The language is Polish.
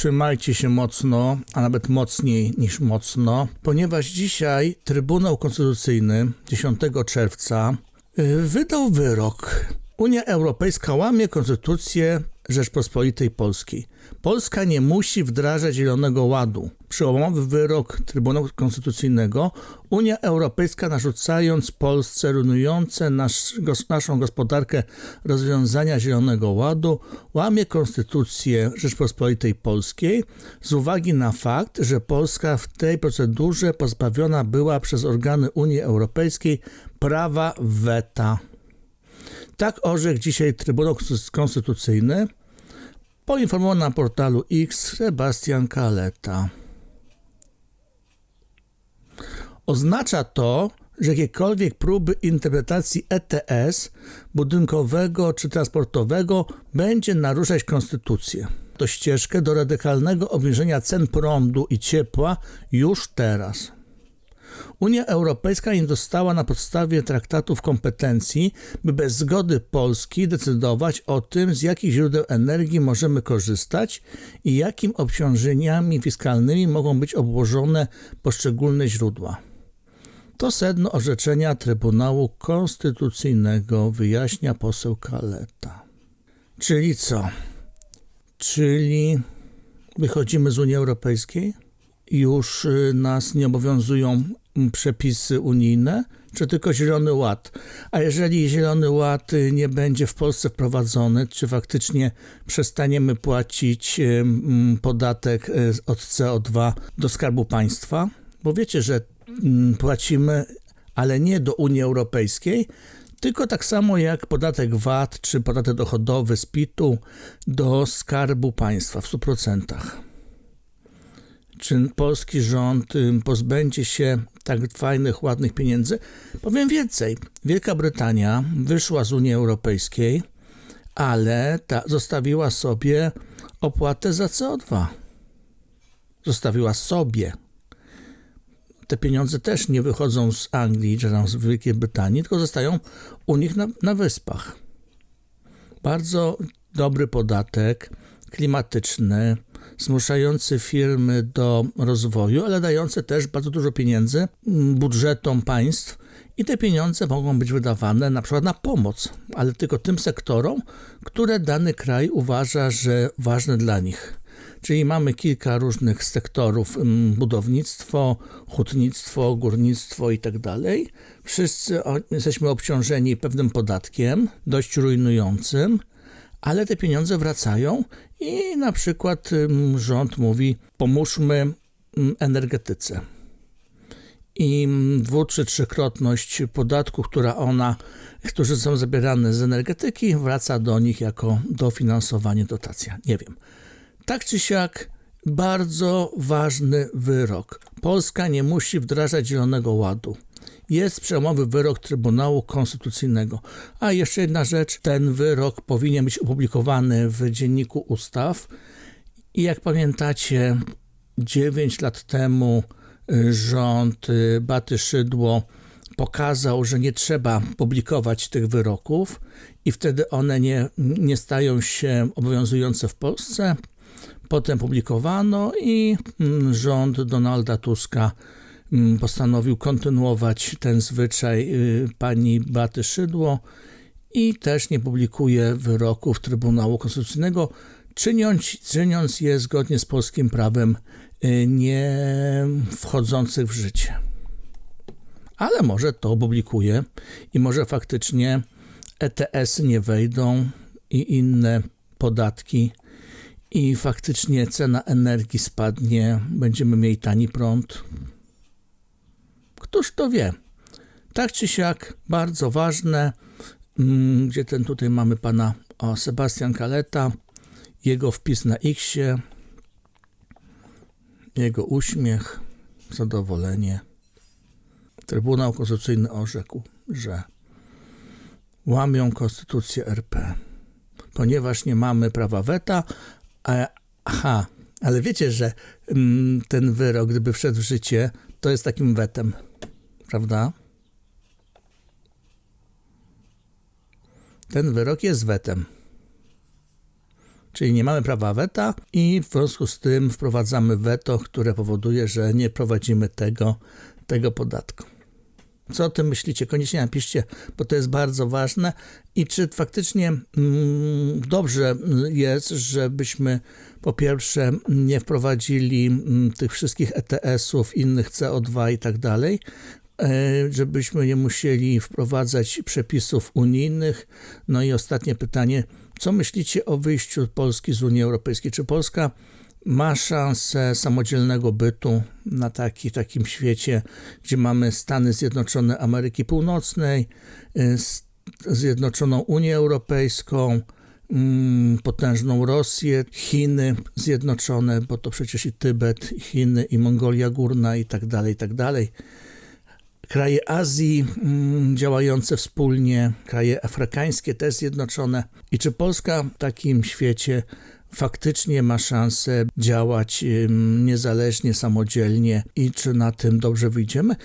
trzymajcie się mocno, a nawet mocniej niż mocno, ponieważ dzisiaj Trybunał Konstytucyjny 10 czerwca y, wydał wyrok. Unia Europejska łamie konstytucję Rzeczpospolitej Polskiej. Polska nie musi wdrażać Zielonego Ładu. Przełomowy wyrok Trybunału Konstytucyjnego Unia Europejska narzucając Polsce rujnujące nasz, gos, naszą gospodarkę rozwiązania Zielonego Ładu łamie Konstytucję Rzeczpospolitej Polskiej z uwagi na fakt, że Polska w tej procedurze pozbawiona była przez organy Unii Europejskiej prawa weta. Tak orzekł dzisiaj Trybunał Konstytucyjny, poinformował na portalu X Sebastian Kaleta. Oznacza to, że jakiekolwiek próby interpretacji ETS budynkowego czy transportowego będzie naruszać konstytucję. To ścieżkę do radykalnego obniżenia cen prądu i ciepła już teraz. Unia Europejska nie dostała na podstawie traktatów kompetencji, by bez zgody Polski decydować o tym, z jakich źródeł energii możemy korzystać i jakim obciążeniami fiskalnymi mogą być obłożone poszczególne źródła. To sedno orzeczenia Trybunału Konstytucyjnego, wyjaśnia poseł Kaleta. Czyli co? Czyli wychodzimy z Unii Europejskiej? Już y, nas nie obowiązują przepisy unijne, czy tylko Zielony Ład? A jeżeli Zielony Ład y, nie będzie w Polsce wprowadzony, czy faktycznie przestaniemy płacić podatek y, od CO2 do Skarbu Państwa? Bo wiecie, że płacimy, ale nie do Unii Europejskiej, tylko tak samo jak podatek VAT czy podatek dochodowy z PIT-u do Skarbu Państwa w 100%. Czy polski rząd pozbędzie się tak fajnych, ładnych pieniędzy? Powiem więcej. Wielka Brytania wyszła z Unii Europejskiej, ale ta zostawiła sobie opłatę za CO2. Zostawiła sobie te pieniądze też nie wychodzą z Anglii czy tam z Wielkiej Brytanii, tylko zostają u nich na, na wyspach. Bardzo dobry podatek, klimatyczny, zmuszający firmy do rozwoju, ale dający też bardzo dużo pieniędzy budżetom państw i te pieniądze mogą być wydawane na przykład na pomoc, ale tylko tym sektorom, które dany kraj uważa, że ważne dla nich. Czyli mamy kilka różnych sektorów: mm, budownictwo, hutnictwo, górnictwo i tak. Wszyscy jesteśmy obciążeni pewnym podatkiem, dość rujnującym, ale te pieniądze wracają i na przykład rząd mówi: pomóżmy energetyce. I dwu czy trzykrotność podatku, która ona, którzy są zabierane z energetyki, wraca do nich jako dofinansowanie, dotacja. Nie wiem. Tak czy siak, bardzo ważny wyrok. Polska nie musi wdrażać Zielonego Ładu. Jest przełomowy wyrok Trybunału Konstytucyjnego. A jeszcze jedna rzecz, ten wyrok powinien być opublikowany w Dzienniku Ustaw. I jak pamiętacie, 9 lat temu y, rząd y, Baty Szydło pokazał, że nie trzeba publikować tych wyroków i wtedy one nie, nie stają się obowiązujące w Polsce. Potem publikowano i mm, rząd Donalda Tuska postanowił kontynuować ten zwyczaj y, pani Baty Szydło i też nie publikuje wyroków Trybunału Konstytucyjnego, czyniąc, czyniąc je zgodnie z polskim prawem y, nie wchodzących w życie. Ale może to opublikuje i może faktycznie ETS nie wejdą i inne podatki i faktycznie cena energii spadnie, będziemy mieli tani prąd. Któż to wie? Tak czy siak, bardzo ważne, mm, gdzie ten tutaj mamy pana Sebastian Kaleta, jego wpis na X, jego uśmiech, zadowolenie. Trybunał Konstytucyjny orzekł, że łamią Konstytucję RP, ponieważ nie mamy prawa weta, a, aha, ale wiecie, że mm, ten wyrok, gdyby wszedł w życie, to jest takim wetem, prawda? Ten wyrok jest wetem. czyli nie mamy prawa weta i w związku z tym wprowadzamy weto, które powoduje, że nie prowadzimy tego, tego podatku. Co o tym myślicie? Koniecznie napiszcie, bo to jest bardzo ważne. I czy faktycznie mm, dobrze jest, żebyśmy po pierwsze nie wprowadzili mm, tych wszystkich ETS-ów, innych CO2 i tak dalej, żebyśmy nie musieli wprowadzać przepisów unijnych. No i ostatnie pytanie, co myślicie o wyjściu Polski z Unii Europejskiej? Czy Polska ma szansę samodzielnego bytu na taki, takim świecie, gdzie mamy Stany Zjednoczone Ameryki Północnej, y, Zjednoczoną Unię Europejską, mm, potężną Rosję, Chiny Zjednoczone, bo to przecież i Tybet, i Chiny, i Mongolia Górna i tak dalej, i tak dalej. Kraje Azji mm, działające wspólnie, kraje afrykańskie też zjednoczone. I czy Polska w takim świecie faktycznie ma szansę działać niezależnie, samodzielnie i czy na tym dobrze wyjdziemy.